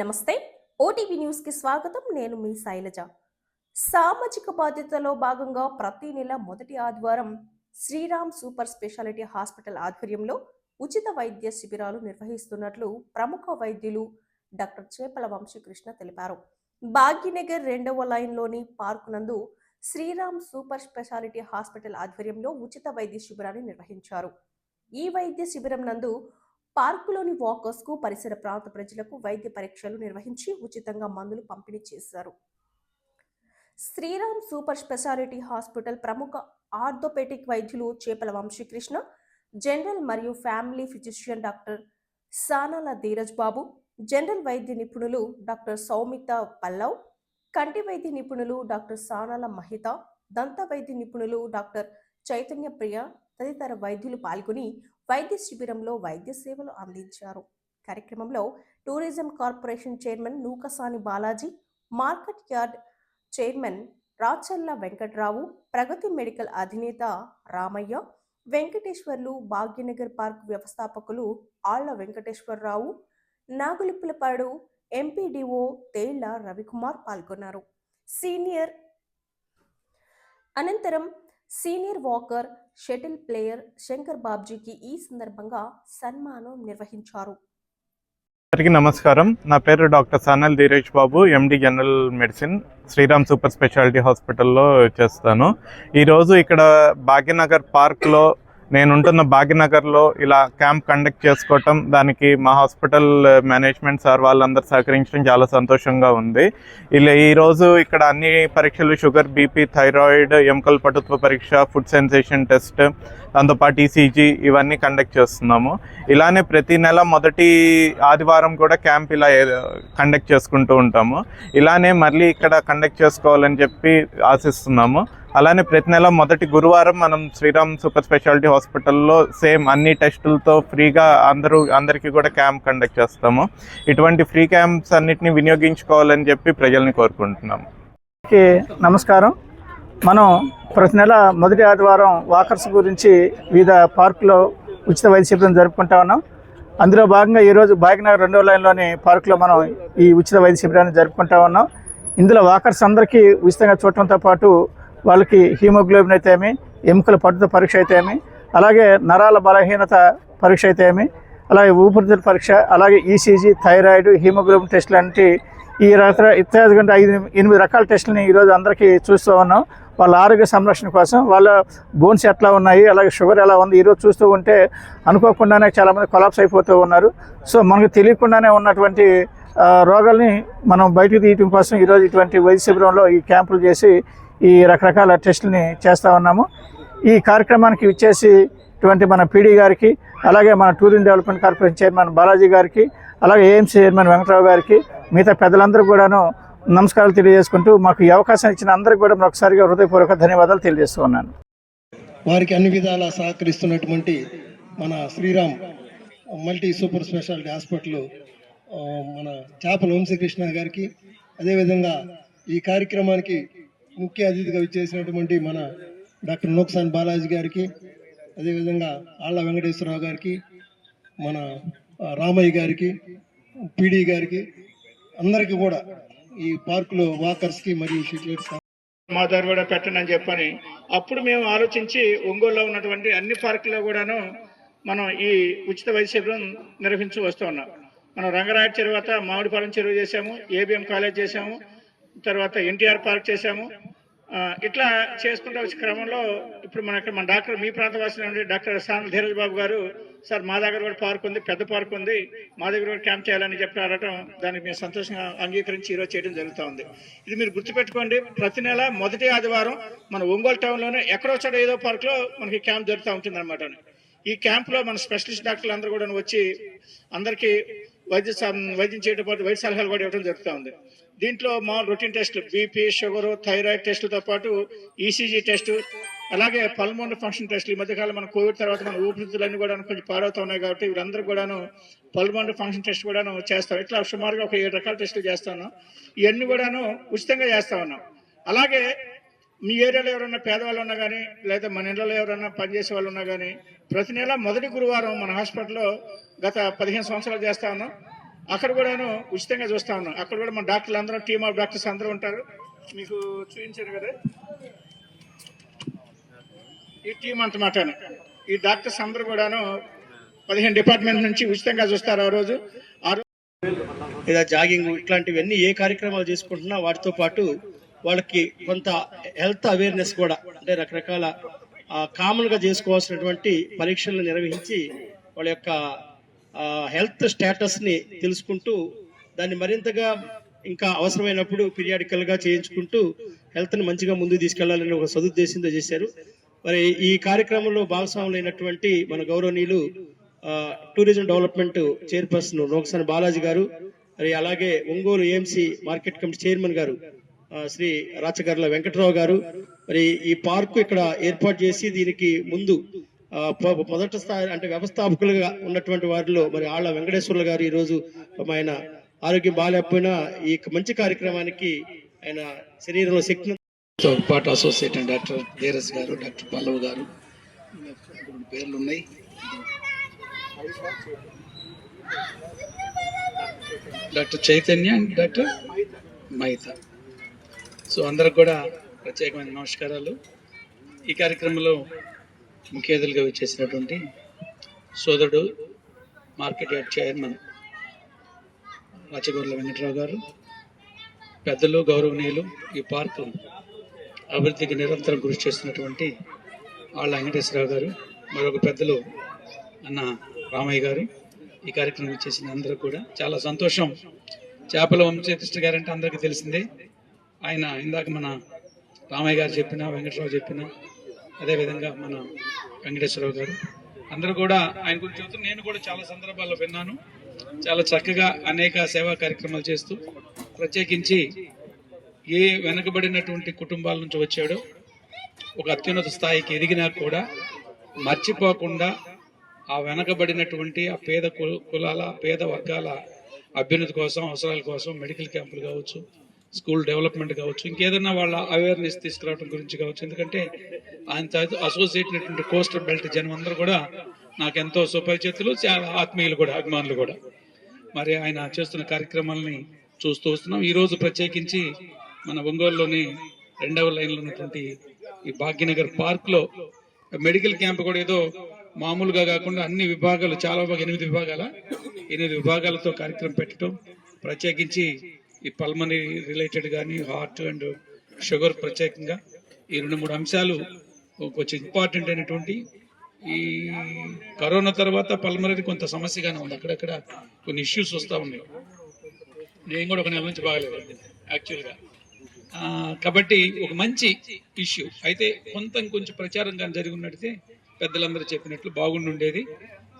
నమస్తే. ఓటీవీ న్యూస్కి స్వాగతం. నేను మీ శైలజ. సామాజిక బాధ్యతలో భాగంగా ప్రతి నెల మొదటి ఆదివారం శ్రీరామ్ సూపర్ స్పెషాలిటీ హాస్పిటల్ ఆధ్వర్యంలో ఉచిత వైద్య శిబిరాలు నిర్వహిస్తున్నట్లు ప్రముఖ వైద్యులు డాక్టర్ చేపల వంశీకృష్ణ తెలిపారు. భాగ్యనగర్ రెండవ లైన్లోని పార్కు నందు శ్రీరామ్ సూపర్ స్పెషాలిటీ హాస్పిటల్ ఆధ్వర్యంలో ఉచిత వైద్య శిబిరాన్ని నిర్వహించారు. ఈ వైద్య శిబిరం నందు పార్కులోని వాకర్స్కు పరిసర ప్రాంత ప్రజలకు వైద్య పరీక్షలు నిర్వహించి ఉచితంగా మందులు పంపిణీ చేశారు. శ్రీరామ్ సూపర్ స్పెషాలిటీ హాస్పిటల్ ప్రముఖ ఆర్థోపెటిక్ వైద్యులు చేపల వంశీకృష్ణ జనరల్ మరియు family physician doctor Sanala Dheeraj Babu general వైద్య నిపుణులు డాక్టర్ సౌమిత పల్లవ్ కంటి వైద్య నిపుణులు డాక్టర్ సానాల మహిత దంత వైద్య నిపుణులు డాక్టర్ చైతన్య ప్రియ తదితర వైద్యులు పాల్గొని వైద్య శిబిరంలో వైద్య సేవలు అందించారు. కార్యక్రమంలో tourism corporation chairman Nukasani Balaji market yard chairman Rachalla Venkatrao Pragati medical అధినేత రామయ్య వెంకటేశ్వర్లు భాగ్యనగర్ పార్క్ వ్యవస్థాపకులు ఆళ్ళ వెంకటేశ్వరరావు నాగులిప్పులపాడు ఎంపీడీఓ తేళ్ళ రవికుమార్ పాల్గొన్నారు. సీనియర్ అనంతరం senior walker shuttle player Shankar బాబ్జీకి ఈ సందర్భంగా సన్మానం నిర్వహించారు. అందరికీ నమస్కారం. నా పేరు doctor Sanal Dheeresh Babu MD general medicine Sriram super speciality హాస్పిటల్లో చేస్తాను. ఈరోజు ఇక్కడ భాగ్యనగర్ పార్క్లో నేను ఉంటున్న భాగ్యనగర్లో ఇలా క్యాంప్ కండక్ట్ చేసుకోవటం దానికి మా హాస్పిటల్ మేనేజ్మెంట్ సార్ వాళ్ళందరూ సహకరించడం చాలా సంతోషంగా ఉంది. ఇలా ఈరోజు ఇక్కడ అన్ని పరీక్షలు షుగర్ బీపీ థైరాయిడ్ ఎముకల పటుత్వ పరీక్ష ఫుడ్ సెన్సేషన్ టెస్ట్ దాంతోపాటు ఈసీజీ ఇవన్నీ కండక్ట్ చేస్తున్నాము. ఇలానే ప్రతి నెల మొదటి ఆదివారం కూడా క్యాంప్ ఇలా కండక్ట్ చేసుకుంటూ ఉంటాము. ఇలానే మళ్ళీ ఇక్కడ కండక్ట్ చేసుకోవాలని చెప్పి ఆశిస్తున్నాము. అలానే ప్రతి నెల మొదటి గురువారం మనం శ్రీరామ్ సూపర్ స్పెషాలిటీ హాస్పిటల్లో సేమ్ అన్ని టెస్టులతో ఫ్రీగా అందరూ అందరికీ కూడా క్యాంప్ కండక్ట్ చేస్తాము. ఇటువంటి ఫ్రీ క్యాంప్స్ అన్నిటిని వినియోగించుకోవాలని చెప్పి ప్రజల్ని కోరుకుంటున్నాము. నమస్కారం. మనం ప్రతి నెల మొదటి ఆదివారం వాకర్స్ గురించి వివిధ పార్కులో ఉచిత వైద్య శిబిరం జరుపుకుంటా ఉన్నాం. అందులో భాగంగా ఈరోజు భాగ్యనగర్ రెండో లైన్లోని పార్కులో మనం ఈ ఉచిత వైద్య శిబిరాన్ని జరుపుకుంటా ఉన్నాం. ఇందులో వాకర్స్ అందరికీ ఉచితంగా చూడటంతో పాటు వాళ్ళకి హీమోగ్లోబిన్ అయితే ఏమి ఎముకల పట్టుత పరీక్ష అయితే ఏమి అలాగే నరాల బలహీనత పరీక్ష అయితే ఏమి అలాగే ఊపిరితిత్తుల పరీక్ష అలాగే ఈసీజీ థైరాయిడ్ హీమోగ్లోబిన్ టెస్ట్ లాంటి ఈ రక ఇత్యాది కంటే ఐదు ఎనిమిది రకాల టెస్టులని ఈరోజు అందరికీ చూస్తూ ఉన్నాం. వాళ్ళ ఆరోగ్య సంరక్షణ కోసం వాళ్ళ బోన్స్ ఎట్లా ఉన్నాయి అలాగే షుగర్ ఎలా ఉంది ఈరోజు చూస్తూ ఉంటే అనుకోకుండానే చాలామంది కొలాప్స్ అయిపోతూ ఉన్నారు. సో మనకు తెలియకుండానే ఉన్నటువంటి రోగాల్ని మనం బయటకు తీయటం కోసం ఈరోజు ఇటువంటి వైద్య శిబిరంలో ఈ క్యాంపులు చేసి ఈ రకరకాల టెస్టులని చేస్తూ ఉన్నాము. ఈ కార్యక్రమానికి ఇచ్చేసి ఇటువంటి మన పీడీ గారికి అలాగే మన tourism development corporation chairman Balaji గారికి అలాగే ఏఎంసీ చైర్మన్ వెంకటరావు గారికి మిగతా పెద్దలందరూ కూడాను నమస్కారాలు తెలియజేసుకుంటూ మాకు ఈ అవకాశం ఇచ్చిన అందరికీ కూడా మరొకసారిగా హృదయపూర్వక ధన్యవాదాలు తెలియజేస్తూ ఉన్నాను. వారికి అన్ని విధాలా సహకరిస్తున్నటువంటి మన Sriram multi super speciality hospital మన చేపల వంశీకృష్ణ గారికి అదేవిధంగా ఈ కార్యక్రమానికి ముఖ్య అతిథిగా విచ్చేసినటువంటి మన డాక్టర్ నోక్సాన్ బాలాజీ గారికి అదేవిధంగా ఆళ్ళ వెంకటేశ్వరరావు గారికి మన రామయ్య గారికి పీడీ గారికి అందరికీ కూడా ఈ పార్కులో వాకర్స్కి మరియు షిట్లర్స్ మా దగ్గర కూడా పెట్టనని చెప్పని అప్పుడు మేము ఆలోచించి ఒంగోలులో ఉన్నటువంటి అన్ని పార్కుల్లో కూడాను మనం ఈ ఉచిత వైద్య శిబిరం నిర్వహించి వస్తూ ఉన్నాం. మనం రంగరాయ తర్వాత మామిడిపాలెం చెరువు చేశాము ఏబిఎం కాలేజ్ చేశాము తర్వాత ఎన్టీఆర్ పార్క్ చేశాము. ఇట్లా చేసుకుంటూ వచ్చే క్రమంలో ఇప్పుడు మన ఇక్కడ మన డాక్టర్ మీ ప్రాంతవాసి నుండి డాక్టర్ సాన్ ధీరజ్ బాబు గారు సార్ మా దగ్గర కూడా పార్క్ ఉంది పెద్ద పార్క్ ఉంది మా దగ్గర కూడా క్యాంప్ చేయాలని చెప్పి అడటం దానికి మేము సంతోషంగా అంగీకరించి ఈరోజు చేయడం జరుగుతూ ఉంది. ఇది మీరు గుర్తుపెట్టుకోండి ప్రతి నెల మొదటి ఆదివారం మన ఒంగోలు టౌన్లోనే ఎక్కడో చోట ఏదో పార్క్లో మనకి క్యాంప్ జరుగుతూ ఉంటుంది అనమాట ఈ క్యాంప్లో మన స్పెషలిస్ట్ డాక్టర్లు అందరూ కూడా వచ్చి అందరికీ వైద్య వైద్యం చేయడం పాటు వైద్య సలహాలు కూడా ఇవ్వడం జరుగుతూ ఉంది. దీంట్లో మా routine test BP sugar thyroid టెస్టులతో పాటు ఈసీజీ టెస్ట్ అలాగే పల్మోనరీ ఫంక్షన్ టెస్టులు. ఈ మధ్యకాలం మన కోవిడ్ తర్వాత మన ఊపిరితిత్తులన్నీ కూడా కొంచెం పాడవుతా ఉన్నాయి కాబట్టి వీళ్ళందరూ కూడాను పల్మోనరీ ఫంక్షన్ టెస్ట్ కూడాను చేస్తాం ఇట్లా సుమారుగా ఒక ఏడు రకాల టెస్టులు చేస్తాను ఇవన్నీ కూడాను ఉచితంగా చేస్తా ఉన్నాం. అలాగే మీ ఏరియాలో ఎవరైనా పేదవాళ్ళు ఉన్నా కానీ లేదా మన ఇళ్ళలో ఎవరైనా పనిచేసే వాళ్ళు ఉన్నా కానీ ప్రతి నెల మొదటి గురువారం మన హాస్పిటల్లో గత పదిహేను సంవత్సరాలు చేస్తా ఉన్నాం. అక్కడ కూడాను ఉచితంగా చూస్తా ఉన్నాం. అక్కడ కూడా మన డాక్టర్లు అందరూ టీమ్ ఆఫ్ డాక్టర్స్ అందరూ ఉంటారు. మీకు చూపించారు కదా? ఈ టీం అంతమాట ఈ డాక్టర్స్ అందరూ కూడాను పదిహేను డిపార్ట్మెంట్ నుంచి ఉచితంగా చూస్తారు ఆ రోజు. ఆ రోజు లేదా జాగింగ్ ఇట్లాంటివన్నీ ఏ కార్యక్రమాలు చేసుకుంటున్నా వాటితో పాటు వాళ్ళకి కొంత హెల్త్ అవేర్నెస్ కూడా అంటే రకరకాల కామన్గా చేసుకోవాల్సినటువంటి పరీక్షలను నిర్వహించి వాళ్ళ యొక్క హెల్త్ స్టేటస్ని తెలుసుకుంటూ దాన్ని మరింతగా ఇంకా అవసరమైనప్పుడు పీరియాడికల్గా చేయించుకుంటూ హెల్త్ని మంచిగా ముందుకు తీసుకెళ్ళాలని ఒక సదుద్దేశంతో చేశారు. మరి ఈ కార్యక్రమంలో భాగస్వాములైనటువంటి మన గౌరవనీయులు tourism development chairperson Rogasani Balaji garu మరి అలాగే Ongole AMC market committee chairman garu Shri Rachagarla Venkatarao గారు మరి ఈ పార్కు ఇక్కడ ఏర్పాటు చేసి దీనికి ముందు మొదటి స్థాయి అంటే వ్యవస్థాపకులుగా ఉన్నటువంటి వారిలో మరి ఆళ్ళ వెంకటేశ్వర్లు గారు ఈ రోజు ఆయన ఆరోగ్యం బాగాలేకపోయినా ఈ మంచి కార్యక్రమానికి ఆయన శరీరంలో శక్తి పాటు అసోసియేట్ డాక్టర్ ధీరస్ గారు డాక్టర్ పల్లవ్ గారు పేర్లు ఉన్నాయి. Doctor Chaitanya and doctor Maitha. So అందరికి కూడా ప్రత్యేకమైన నమస్కారాలు. ఈ కార్యక్రమంలో ముఖ్య అతిథులుగా వచ్చేసినటువంటి సోదరుడు market yard chairman Rachagorla Venkatarao garu పెద్దలు గౌరవనీయులు ఈ పార్కు అభివృద్ధికి నిరంతరం కృషి చేస్తున్నటువంటి ఆళ్ళ వెంకటేశ్వరరావు గారు మరొక పెద్దలు అన్న రామయ్య గారు ఈ కార్యక్రమం చేసిన అందరూ కూడా చాలా సంతోషం. చేపల వంశకృష్ణ గారు అంటే అందరికీ తెలిసిందే. ఆయన ఇందాక మన రామయ్య గారు చెప్పిన వెంకటరావు చెప్పిన అదేవిధంగా మన వెంకటేశ్వరరావు గారు. అందరూ కూడా ఆయన గురించి చెబుతూ నేను కూడా చాలా సందర్భాల్లో విన్నాను. చాలా చక్కగా అనేక సేవా కార్యక్రమాలు చేస్తూ ప్రత్యేకించి ఏ వెనకబడినటువంటి కుటుంబాల నుంచి వచ్చాడో ఒక అత్యున్నత స్థాయికి ఎదిగినా కూడా మర్చిపోకుండా ఆ వెనకబడినటువంటి ఆ పేద కులాల పేద వర్గాల అభ్యున్నతి కోసం అవసరాల కోసం మెడికల్ క్యాంపులు కావచ్చు స్కూల్ డెవలప్మెంట్ కావచ్చు ఇంకేదైనా వాళ్ళ అవేర్నెస్ తీసుకురావడం గురించి కావచ్చు. ఎందుకంటే ఆయన అసోసియేట్ అయినటువంటి కోస్టల్ బెల్ట్ జనం అందరూ కూడా నాకు ఎంతో సుపరిచితులు చాలా ఆత్మీయులు కూడా అభిమానులు కూడా. మరి ఆయన చేస్తున్న కార్యక్రమాలని చూస్తూ వస్తున్నాం. ఈరోజు ప్రత్యేకించి మన ఒంగోలులోని రెండవ లైన్లో ఉన్నటువంటి ఈ భాగ్యనగర్ పార్క్లో మెడికల్ క్యాంప్ కూడా ఏదో మామూలుగా కాకుండా అన్ని విభాగాలు చాలా బాగా ఎనిమిది విభాగాల ఎనిమిది విభాగాలతో కార్యక్రమం పెట్టడం ప్రత్యేకించి ఈ పల్మనీ రిలేటెడ్ కానీ హార్ట్ అండ్ షుగర్ ప్రత్యేకంగా ఈ రెండు మూడు అంశాలు కొంచెం ఇంపార్టెంట్ అయినటువంటి ఈ కరోనా తర్వాత పల్మరీ కొంత సమస్యగానే ఉంది. అక్కడక్కడ కొన్ని ఇష్యూస్ వస్తూ ఉన్నాయి. నేను కూడా ఒక నెల నుంచి బాగలేదు యాక్చువల్గా. కాబట్టి ఒక మంచి ఇష్యూ. అయితే కొంత కొంచెం ప్రచారం కానీ జరిగి ఉన్నట్టే పెద్దలందరూ చెప్పినట్లు బాగుండుండేది.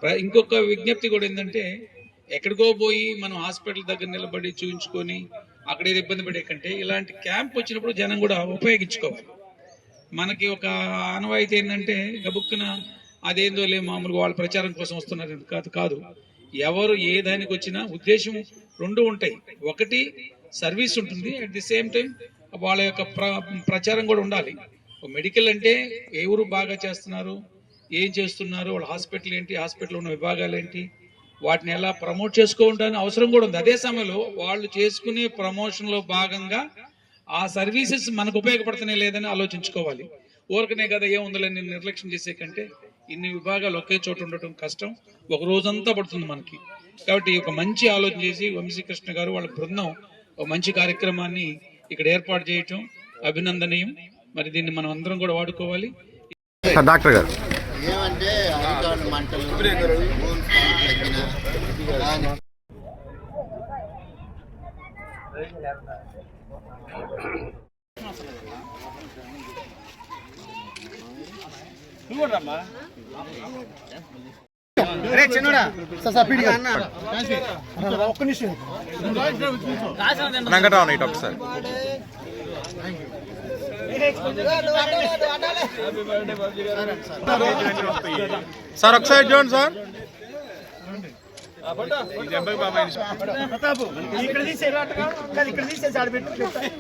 ప్ర- ఇంకొక విజ్ఞప్తి కూడా ఏంటంటే ఎక్కడికో పోయి మనం హాస్పిటల్ దగ్గర నిలబడి చూపించుకొని అక్కడ ఏదో ఇబ్బంది పడే కంటే ఇలాంటి క్యాంప్ వచ్చినప్పుడు జనం కూడా ఉపయోగించుకోవాలి. మనకి ఒక ఆనవాయితీ ఏంటంటే గబుక్కున అదేందో లే మామూలుగా వాళ్ళ ప్రచారం కోసం వస్తున్నారు కాదు కాదు. ఎవరు ఏ దానికి వచ్చినా ఉద్దేశం రెండు ఉంటాయి. ఒకటి సర్వీస్ ఉంటుంది. అట్ ది సేమ్ టైం వాళ్ళ యొక్క ప్ర ప్రచారం కూడా ఉండాలి. మెడికల్ అంటే ఎవరు బాగా చేస్తున్నారు ఏం చేస్తున్నారు వాళ్ళ హాస్పిటల్ ఏంటి హాస్పిటల్ ఉన్న విభాగాలు ఏంటి వాటిని ఎలా ప్రమోట్ చేసుకోవడానికి అవసరం కూడా ఉంది. అదే సమయంలో వాళ్ళు చేసుకునే ప్రమోషన్లో భాగంగా ఆ సర్వీసెస్ మనకు ఉపయోగపడుతున్నాయి లేదని ఆలోచించుకోవాలి. ఊరకనే కదా ఏముందని నేను నిర్లక్ష్యం చేసే కంటే ఇన్ని విభాగాలు ఒకే చోట ఉండటం కష్టం. ఒక రోజంతా పడుతుంది మనకి. కాబట్టి ఒక మంచి ఆలోచన చేసి వంశీకృష్ణ గారు వాళ్ళ బృందం ఒక మంచి కార్యక్రమాన్ని ఇక్కడ ఏర్పాటు చేయటం అభినందనీయం. మరి దీన్ని మనం అందరం కూడా వాడుకోవాలి. డాక్టర్ గారు. ఏమంటే మంటలు. ఒక్క నిమిషం వెంకటరావు ఇటు ఒకసారి. సార్ ఒకసారి చూడండి సార్. ఇక్కడ తీసేరా ఇక్కడ తీసేసి ఆడబెట్టి సార్.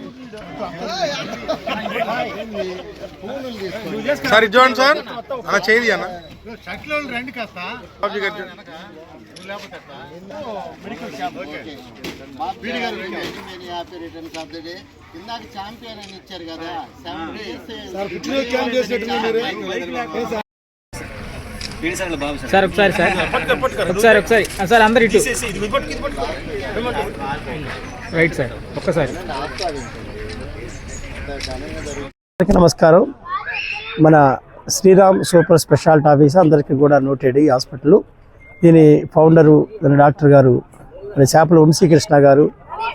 అలా చేయది అన్న. మా పీడి గారు నేను happy returns of the day ఇందాక ఛాంపియన్ అని ఇచ్చారు కదా సెవెన్ సార్. ఒకసారి సార్. ఒకసారి ఒకసారి. సార్ అందరు ఇటు. రైట్ సార్ ఒక్కసారి. అందరికీ నమస్కారం. మన శ్రీరామ్ సూపర్ స్పెషాలిటీ ఆఫీస్ అందరికీ కూడా నోటెడ్ ఈ హాస్పిటల్. దీని ఫౌండరు దాని డాక్టర్ గారు మరి చేపల వంశీకృష్ణ గారు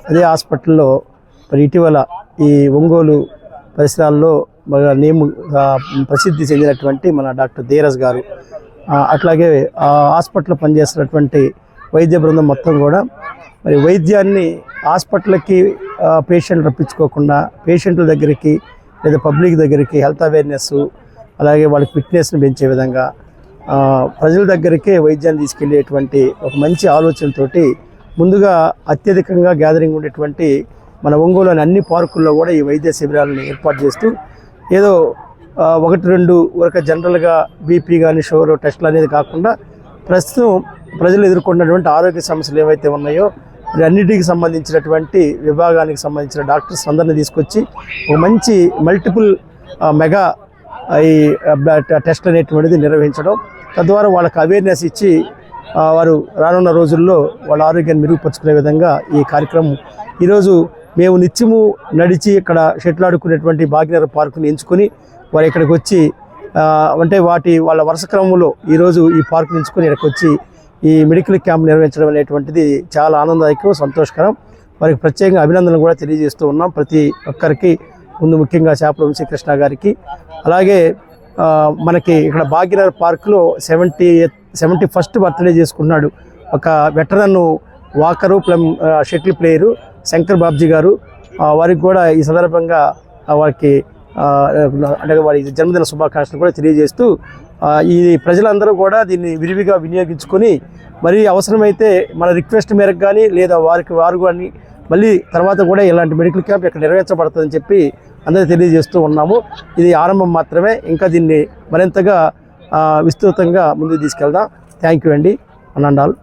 అదే హాస్పిటల్లో మరి ఇటీవల ఈ ఒంగోలు పరిసరాల్లో బాగా నేమ్ ప్రసిద్ధి చెందినటువంటి మన డాక్టర్ ధీరజ్ గారు అట్లాగే ఆ హాస్పిటల్లో పనిచేస్తున్నటువంటి వైద్య బృందం మొత్తం కూడా మరి వైద్యాన్ని హాస్పిటల్కి పేషెంట్ రప్పించుకోకుండా పేషెంట్ల దగ్గరికి లేదా పబ్లిక్ దగ్గరికి హెల్త్ అవేర్నెస్ అలాగే వాళ్ళ ఫిట్నెస్ని పెంచే విధంగా ప్రజల దగ్గరికే వైద్యాన్ని తీసుకెళ్ళేటువంటి ఒక మంచి ఆలోచనతోటి ముందుగా అత్యధికంగా గ్యాదరింగ్ ఉండేటువంటి మన ఒంగోలులోని అన్ని పార్కుల్లో కూడా ఈ వైద్య శిబిరాలను ఏర్పాటు చేస్తూ ఏదో ఒకటి రెండు వరకు జనరల్గా బీపీ కానీ షుగర్ టెస్టులు అనేది కాకుండా ప్రస్తుతం ప్రజలు ఎదుర్కొన్నటువంటి ఆరోగ్య సమస్యలు ఏవైతే ఉన్నాయో అన్నిటికి సంబంధించినటువంటి విభాగానికి సంబంధించిన డాక్టర్స్ అందరిని తీసుకొచ్చి ఒక మంచి మల్టిపుల్ మెగా ఈ టెస్ట్ అనేటువంటిది నిర్వహించడం తద్వారా వాళ్ళకి అవేర్నెస్ ఇచ్చి వారు రానున్న రోజుల్లో వాళ్ళ ఆరోగ్యాన్ని మెరుగుపరుచుకునే విధంగా ఈ కార్యక్రమం ఈరోజు మేము నిత్యము నడిచి ఇక్కడ షెట్లాడుకునేటువంటి భాగ్యనగర్ పార్కుని ఎంచుకొని వారు ఇక్కడికి వచ్చి అంటే వాటి వాళ్ళ వరుస క్రమంలో ఈరోజు ఈ పార్క్ నుంచుకొని ఇక్కడికి వచ్చి ఈ మెడికల్ క్యాంప్ నిర్వహించడం అనేటువంటిది చాలా ఆనందదాయకం సంతోషకరం. వారికి ప్రత్యేకంగా అభినందనలు కూడా తెలియజేస్తూ ఉన్నాం. ప్రతి ఒక్కరికి ముందు ముఖ్యంగా చేపల వంశీకృష్ణ గారికి. అలాగే మనకి ఇక్కడ భాగ్యనగర్ పార్క్లో సెవెంటీ సెవెంటీ ఫస్ట్ బర్త్డే చేసుకున్నాడు ఒక వెటరన్ వాకరు ప్లమ్ షటిల్ ప్లేయరు శంకర్ బాబ్జీ గారు. వారికి కూడా ఈ సందర్భంగా వారికి అంటే వారి జన్మదిన శుభాకాంక్షలు కూడా తెలియజేస్తూ ఈ ప్రజలందరూ కూడా దీన్ని విరివిగా వినియోగించుకొని మరి అవసరమైతే మన రిక్వెస్ట్ మేరకు కానీ లేదా వారికి వారు కానీ మళ్ళీ తర్వాత కూడా ఇలాంటి మెడికల్ క్యాంప్ ఇక్కడ నిర్వహించబడుతుందని చెప్పి అందరూ తెలియజేస్తూ ఉన్నాము. ఇది ఆరంభం మాత్రమే. ఇంకా దీన్ని మరింతగా విస్తృతంగా ముందుకు తీసుకెళ్దాం. థ్యాంక్ యూ అండి. అనండాల్